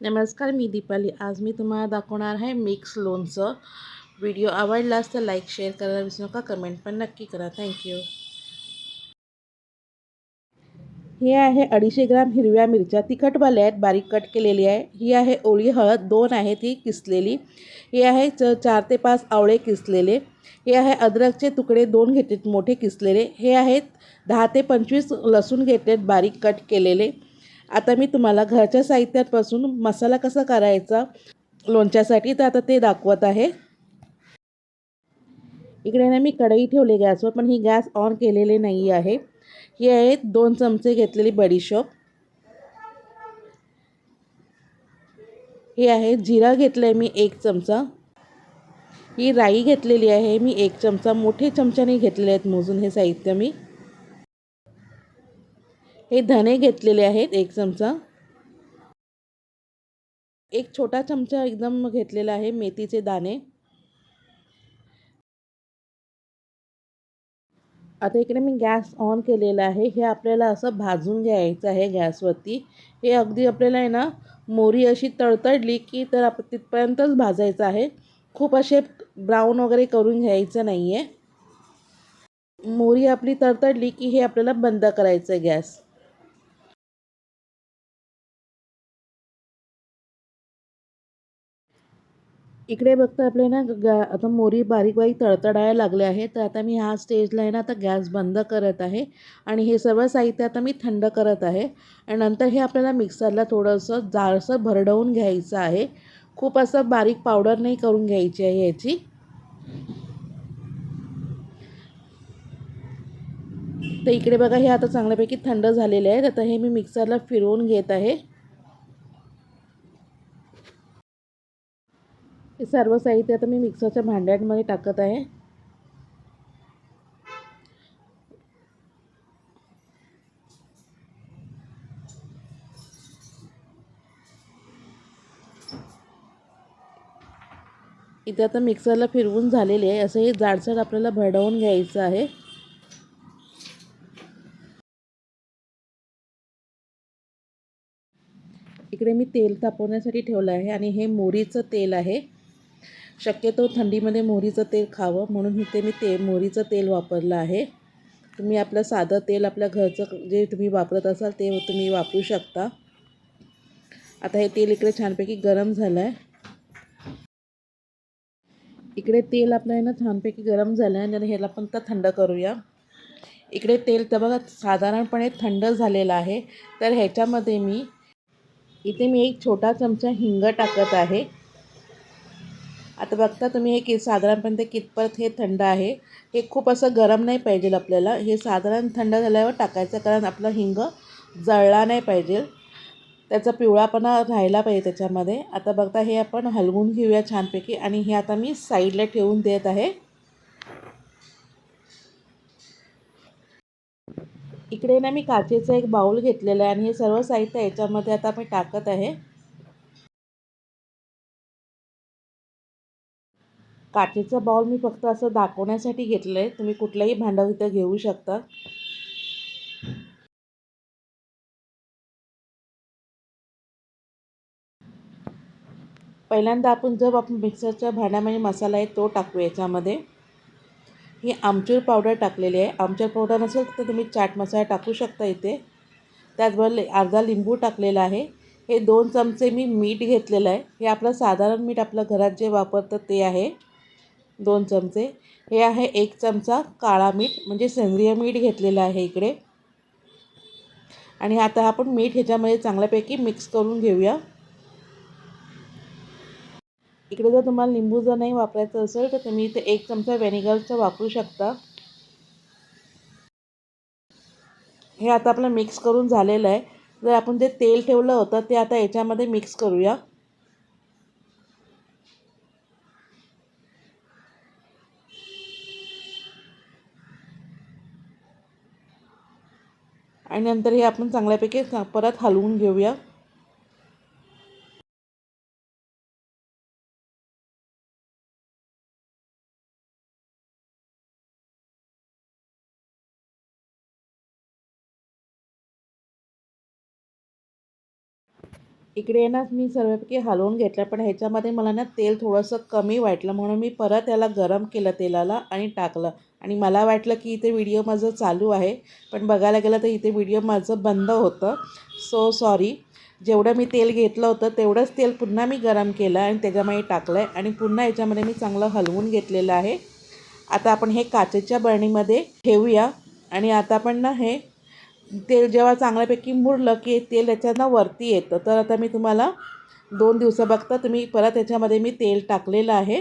नमस्कार मी दीपाली. आज मी तुम्हाला दाखवणार आहे मिक्स लोणचं. व्हिडिओ आवडलास तर लाईक शेअर करायला विसरू नका. कमेंट पण नक्की करा. थँक्यू हे आहे अडीचशे ग्राम हिरव्या मिरच्या. तिखटवाल्या आहेत बारीक कट केलेली आहे. ही आहे ओळी हळद. दोन आहे ती किसलेली. हे आहे च चार ते पाच आवळे किसलेले. हे आहे अद्रकचे तुकडे दोन घेतलेत मोठे किसलेले. हे आहेत दहा ते पंचवीस लसूण घेतलेत बारीक कट केलेले. आता मी तुम्हाला घरच्या साहित्यापासून मसाला कसा करायचा लोणच्यासाठी तर आता ते दाखवत आहे. इकडे ना मी कढई ठेवली गॅसवर पण ही गॅस ऑन केलेली नाही आहे. ही आहेत दोन चमचे घेतलेली बडीशोप हे आहे जिरा घेतलं आहे मी एक चमचा. ही राई घेतलेली आहे मी एक चमचा. मोठे चमच्याने घेतलेले आहेत मोजून हे साहित्य मी. हे धने घेतलेले आहेत एक चमचा. एक छोटा चमचा एकदम घेतलेला आहे मेथीचे दाणे. आता इकडे मी गॅस ऑन केलेला आहे. हे आपल्याला असं भाजून घ्यायचं आहे गॅसवरती. हे अगदी आपल्याला आहे ना मोरी अशी तळतडली की तर आप तिथपर्यंतच भाजायचं आहे. खूप असे ब्राऊन वगैरे करून घ्यायचं नाही आहे मोरी आपली तडतडली की हे आपल्याला बंद करायचं आहे गॅस. इकडे बघता आपले ना गॅ आता मोरी बारीक बारीक तळतडायला लागले आहे तर आता मी हा स्टेजला आहे ना आता गॅस बंद करत आहे. आणि हे सर्व साहित्य आता मी थंड करत आहे. आणि नंतर हे आपल्याला मिक्सरला थोडंसं जाडसं भरडवून घ्यायचं आहे. खूप असं बारीक पावडर नाही करून घ्यायची आहे याची. तर इकडे बघा हे आता चांगल्यापैकी थंड झालेले आहेत. आता हे मी मिक्सरला फिरवून घेत आहे. हे सर्व साहित्य आता मी मिक्सरच्या भांड्यांमध्ये टाकत आहे. इथे आता मिक्सरला फिरवून झालेले आहे. असं हे जाडसर आपल्याला भडवून घ्यायचं आहे. इकडे मी तेल तापवण्यासाठी ठेवलं आहे आणि हे मोरीचं तेल आहे. शक्यतो थंडीमध्ये मोहरीचं तेल खावं. म्हणून इथे मी ते मोहरीचं तेल वापरलं आहे. तुम्ही आपलं साधं तेल आपल्या घरचं जे तुम्ही वापरत असाल ते तुम्ही वापरू शकता. आता हे तेल इकडे छानपैकी गरम झालं आहे इकडे तेल आपलं आहे ना छानपैकी गरम झालं आहे आणि ह्याला पण तर थंड करूया. इकडे तेल तर बघा साधारणपणे थंड झालेलं आहे. तर ह्याच्यामध्ये मी इथे मी एक छोटा चमचा हिंग टाकत आहे. आता बघता तुम्ही हे कि साधारणपणे कितपत हे थंड आहे. हे खूप असं गरम नाही पाहिजे आपल्याला. हे साधारण थंड झाल्यावर टाकायचं कारण आपला हिंग जळला नाही पाहिजे. त्याचा पिवळापणा राहिला पाहिजे त्याच्यामध्ये. आता बघता हे आपण हलवून घेऊया छानपैकी आणि हे आता मी साईडला ठेवून देत आहे. इकडे ना मी काचेचा एक बाऊल घेतलेला आहे आणि हे सर्व साहित्य याच्यामध्ये आता मी टाकत आहे. काचेचा बाउल मी फक्त असं दाखवण्यासाठी घेतलं आहे तुम्ही कुठलंही भांडं इथं घेऊ शकता. पहिल्यांदा आपण जर आपण मिक्सरच्या भांड्यामध्ये मसाला आहे तो टाकू याच्यामध्ये. ही आमचूर पावडर टाकलेली आहे. आमचूर पावडर नसेल तर तुम्ही चाट मसाला टाकू शकता इथे. त्याचबरोबर अर्धा लिंबू टाकलेला आहे. हे दोन चमचे मी मीठ घेतलेलं आहे. हे आपलं साधारण मीठ आपलं घरात जे वापरतं ते आहे. दोन चमचे. हे आहे एक चमचा काळा मीठ म्हणजे सेंद्रिय मीठ घेतलेलं आहे इकडे. आणि आता आपण मीठ ह्याच्यामध्ये चांगल्यापैकी मिक्स करून घेऊया. इकडे जर तुम्हाला लिंबू जर नाही वापरायचं असेल तर तुम्ही इथे एक चमचा व्हेनिगरचं वापरू शकता. हे आता आपलं मिक्स करून झालेलं आहे. जर आपण जे तेल ठेवलं होतं ते आता याच्यामध्ये मिक्स करूया. आणि नंतर हे आपण चांगल्यापैकी परत हलवून घेऊया. इकडे ना मी सर्वपैकी हलवून घेतलं पण ह्याच्यामध्ये मला ना तेल थोडंसं कमी वाटलं म्हणून मी परत याला गरम केलं तेलाला आणि टाकलं. आणि मला वाटलं की इथे व्हिडिओ माझं चालू आहे पण बघायला गेलं तर इथे व्हिडिओ माझं बंद होतं. सो सॉरी जेवढं मी तेल घेतलं होतं तेवढंच तेल पुन्हा मी गरम केलं आणि त्याच्यामध्ये टाकलं आहे आणि पुन्हा याच्यामध्ये मी चांगलं हलवून घेतलेलं आहे. आता आपण हे काचेच्या बरणीमध्ये ठेवूया. आणि आता आपण ना हे तेल जेव्हा चांगल्यापैकी मुरलं की तेल याच्यानं वरती येतं. तर आता मी तुम्हाला दोन दिवसा बघता तुम्ही परत याच्यामध्ये मी तेल टाकलेलं आहे.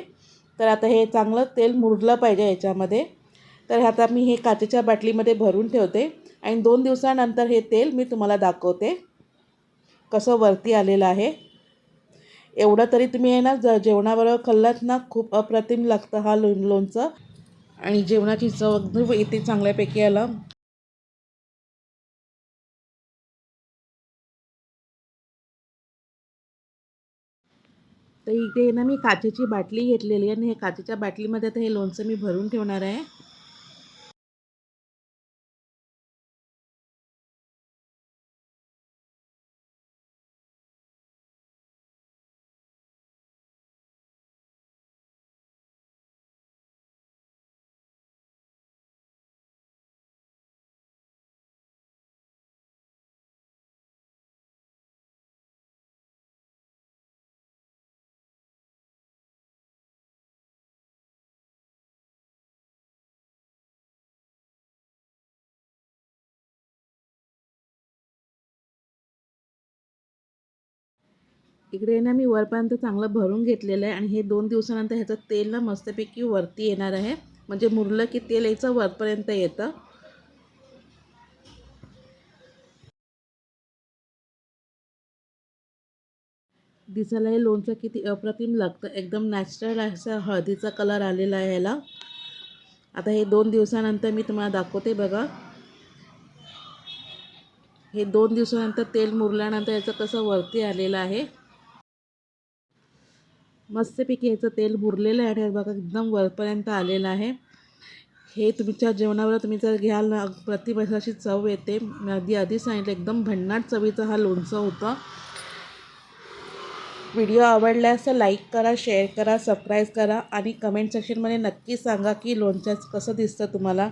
तर आता हे चांगलं तेल मुरलं पाहिजे याच्यामध्ये. तर आता मी हे काचेच्या बाटलीमध्ये भरून ठेवते आणि दोन दिवसानंतर हे तेल मी तुम्हाला दाखवते. कसं वरती आलेलं आहे. एवढं तरी तुम्ही आहे ना ज जेवणाबरोबर खाल्लात ना खूप अप्रतिम लागतं हा लोण लोणचं. आणि जेवणाची चव अगदी इथे चांगल्यापैकी आलं. तर इथे ना मी काचेची बाटली घेतलेली आहे आणि हे काचेच्या बाटलीमध्ये आता हे लोणचं मी भरून ठेवणार आहे. इकडे ना मी वरपर्यंत चांगलं भरून घेतलेलं आहे आणि हे दोन दिवसानंतर ह्याचं तेल ना मस्तपैकी वरती येणार आहे. म्हणजे मुरलं की तेल याचं वरपर्यंत येतं. दिसायला हे लोणचं किती अप्रतिम लागतं. एकदम नॅचरल असा हळदीचा कलर आलेला आहे ह्याला. आता हे दोन दिवसानंतर मी तुम्हाला दाखवते बघा. हे दोन दिवसानंतर तेल मुरल्यानंतर याचं कसं वरती आलेलं आहे. मस्तपैकी याचं तेल मुरलेलं आहे आणि बघा एकदम वरपर्यंत आलेलं आहे. हे तुमच्या जेवणावर तुम्ही जर घ्याल ना प्रतिम अशी चव येते. मी आधी आधी सांगितलं एकदम भन्नाट चवीचं हा लोणचं होतं. व्हिडिओ आवडल्यास लाईक करा शेअर करा सबस्क्राईब करा आणि कमेंट सेक्शनमध्ये नक्की सांगा की लोणच्याचं कसं दिसतं तुम्हाला.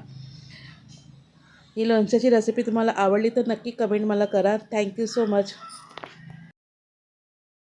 ही लोणच्याची रेसिपी तुम्हाला आवडली तर नक्की कमेंट मला करा. Thank you so much